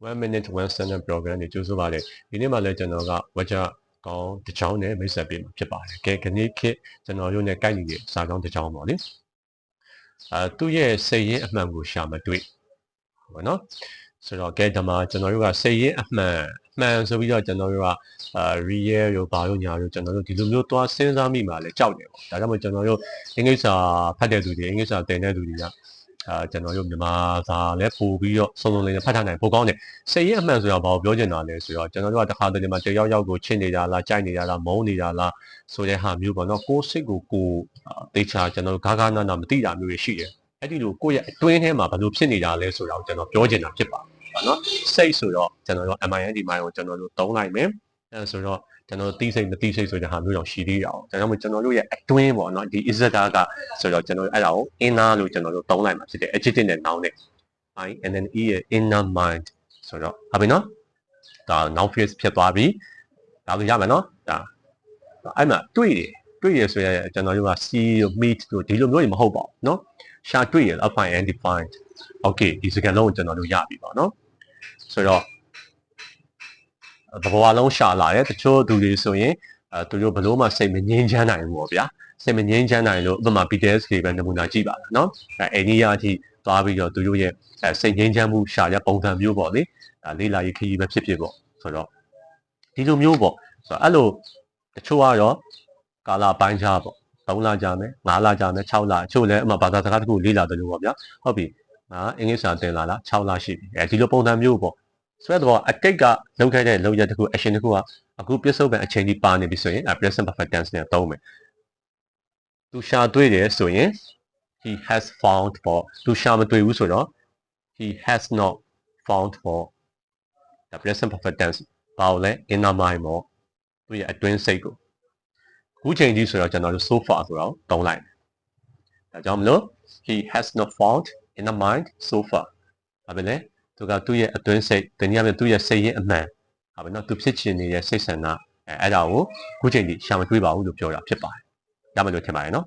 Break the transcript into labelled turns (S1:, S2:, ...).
S1: 1 minute 1 second program တွေကြိုးစားပါလေဒီနေ့မှလည်းကျွန်တော်ကဝကြကောင်းတစ်ချောင်းနဲ့မိတ်ဆက်ပေးမှာဖြစ်ပါတယ်ကဲခဏခေတ်ကျွန်တော်တို့ ਨੇ ကိုက်နေတဲ့စာကောင်းတစ်ချောင်းပေါ့လေအဲသူ့ရဲ့စိတ်ရင်းအမှန်ကိုရှာမတွေ့ဘောနော်ဆိုတော့ကဲဒီမှာကျွန်တော်တို့ကစိတ်ရင်းအမှန်အမှန်ဆိုပြီးတော့ကျွန်တော်တို့ကအာ real ရောဘာလို့ညာရောကျွန်တော်တို့ဒီလိုမျိုးသွားစဉ်းစားမိမှလည်းကြောက်တယ်ပေါ့ဒါကြောင့်မို့ကျွန်တော်တို့အင်္ဂလိပ်စာဖတ်တဲ့သူတွေအင်္ဂလိပ်စာသင်တဲ့သူတွေက အာကျွန်တော်တို့မြန်မာစာလည်းပို့ပြီးတော့စုံစုံလင်လင်ဖတ်ထားနိုင်ပိုကောင်းတယ်စိတ်ရင်းအမှန်ဆိုတော့ဘာကိုပြောချင်တာလဲဆိုတော့ကျွန်တော်တို့ကတစ်ခါတလေမှာတယောက်ယောက်ကိုချစ်နေတာလားကြိုက်နေတာလားမုန်းနေတာလားဆိုတဲ့ဟာမျိုးပေါ့နော်ကိုယ်စိတ်ကိုကိုယ်တေချာကျွန်တော်တို့ဂါဂါနာနာမသိတာမျိုးတွေရှိတယ်အဲ့ဒီလိုကိုယ့်ရဲ့အတွင်းထဲမှာဘယ်လိုဖြစ်နေတာလဲဆိုတာကိုကျွန်တော်ပြောချင်တာဖြစ်ပါတယ်ပေါ့နော်စိတ်ဆိုတော့ကျွန်တော်တို့ MIND မိုင်းကိုကျွန်တော်တို့သုံးလိုက်မယ်အဲဆိုတော့ ကျွန်တော်တီးစိတ်မတီးစိတ်ဆိုတဲ့ဟာမျိုးတော့ရှိသေးတာ။ဒါကြောင့်မို့ကျွန်တော်တို့ရဲ့အတွင်းပေါ့နော်ဒီ izaka ကဆိုတော့ကျွန်တော်တို့အဲ့ဒါကို inner လို့ကျွန်တော်တို့သုံးလိုက်မှာဖြစ်တယ် adjective နဲ့ noun နဲ့ i and then e ရဲ့ inner mind ဆိုတော့ဟုတ်ပြီနော်။ဒါ noun phrase ဖြစ်သွားပြီ။ဒါဆိုရမယ်နော်။ဒါအဲ့မှာတွေ့တယ်တွေ့ရဆိုရကျွန်တော်တို့က see တို့ meet တို့ဒီလိုမျိုးတွေမဟုတ်ပါဘူးနော်။ရှာတွေ့ရ find and defined okay ဒီစကားလုံးကိုကျွန်တော်တို့ရပြီပါနော်။ဆိုတော့ သဘောအလုံးရှာလာတယ်တချို့သူတွေဆိုရင်အဲသူတို့ဘလို့မှစိတ်မငြိမ်းချမ်းနိုင်ဘူးပေါ့ဗျာစိတ်မငြိမ်းချမ်းနိုင်လို့ဥပမာ BTS တွေပဲနမူနာကြည့်ပါလားနော်အဲအိန္ဒိယအထိသွားပြီးတော့သူတို့ရဲ့အဲစိတ်ငြိမ်းချမ်းမှုရှာရပုံစံမျိုးပေါ့လေအဲလေးလာရေးခရီးပဲဖြစ်ဖြစ်ပေါ့ဆိုတော့ဒီလိုမျိုးပေါ့ဆိုတော့အဲ့လိုတချို့ကတော့ကာလာပိုင်းခြားပေါ့3လကြာမယ်5လကြာမယ်6လအချို့လည်းအမှဘာသာစကားတစ်ခုလေးလာတယ်လို့ပေါ့ဗျာဟုတ်ပြီငါအင်္ဂလိပ်စာသင်လာလား6လရှိပြီအဲဒီလိုပုံစံမျိုးပေါ့ ဆိုတော့အတိတ်ကလုပ်ခဲ့တဲ့လုပ်ရတစ်ခု action တစ်ခုကအခုပြစ္ဆုတ်ပံအချိန်ကြီးပါနေပြီဆိုရင် present perfect tense နဲ့သုံးမယ်သူရှာတွေ့တယ်ဆိုရင် he has found for သူရှာမတွေ့ဘူးဆိုတော့ he has not found for the present perfect tense ဘာလို့လဲ inner mind ပေါ့သူရဲ့အတွင်းစိတ်ကိုအခုချိန်ကြီးဆိုတော့ကျွန်တော်တို့ so far ဆိုတော့တုံးလိုက်ဒါကြောင့်မလို့ he has not found inner mind so far ဘာပဲလဲ သူကသူ့ရဲ့အတွင်းစိတ်တနည်းအားဖြင့်သူ့ရဲ့စိတ်ရင်းအမှန်ဟုတ်ပြီနော်သူဖြစ်ချင်နေတဲ့စိတ်ဆန္ဒအဲအဲ့ဒါကိုခုချိန်ထိရှာမတွေးပါဘူးလို့ပြောတာဖြစ်ပါတယ်ရမယ်လို့ထင်ပါတယ်နော်